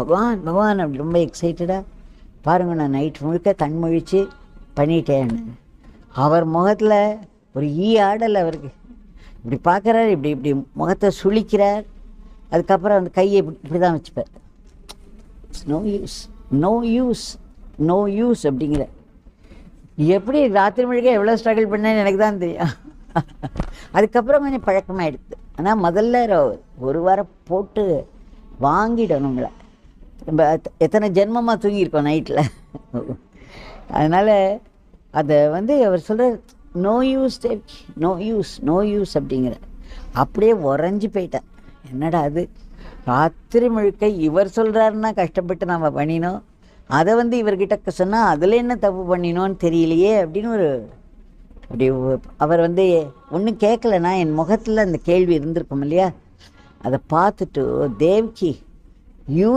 பகவான் பகவான் அப்படி ரொம்ப எக்ஸைட்டடாக பாருங்க நான் நைட் முழுக்க கண் முழிச்சு பண்ணிட்டேன்னு. அவர் முகத்தில் ஒரு ஈ ஆடல் அவருக்கு. இப்படி பார்க்குறாரு இப்படி இப்படி முகத்தை சுளிக்கிறார். அதுக்கப்புறம் அந்த கையை இப்படி இப்படி தான் வச்சுப்பார் no use no use no use அப்படிங்கிற. எப்படி ராத்திரி முழுக்க எவ்வளோ ஸ்ட்ரகிள் பண்ணேன்னு எனக்கு தான் தெரியும். அதுக்கப்புறம் கொஞ்சம் பழக்கமாயிடுது. ஆனால் முதல்ல ஒரு வாரம் போட்டு வாங்கிடும் நம்மளை நம்ம எத்தனை ஜென்மமாக தூங்கியிருக்கோம் நைட்டில் அதனால் அதை வந்து அவர் சொல்கிற no use no use no use அப்படிங்கிற. அப்படியே உறைஞ்சி போயிட்டேன். என்னடா அது? ராத்திரி முழுக்க இவர் சொல்கிறாருன்னா கஷ்டப்பட்டு நம்ம பண்ணினோம். அதை வந்து இவர்கிட்ட சொன்னால் அதில் என்ன தப்பு பண்ணினோன்னு தெரியலையே அப்படின்னு ஒரு அப்படி அவர் வந்து ஒன்றும் கேட்கலனா என் முகத்தில் அந்த கேள்வி இருந்திருக்கும் இல்லையா? அதை பார்த்துட்டு தேவ்கி யூ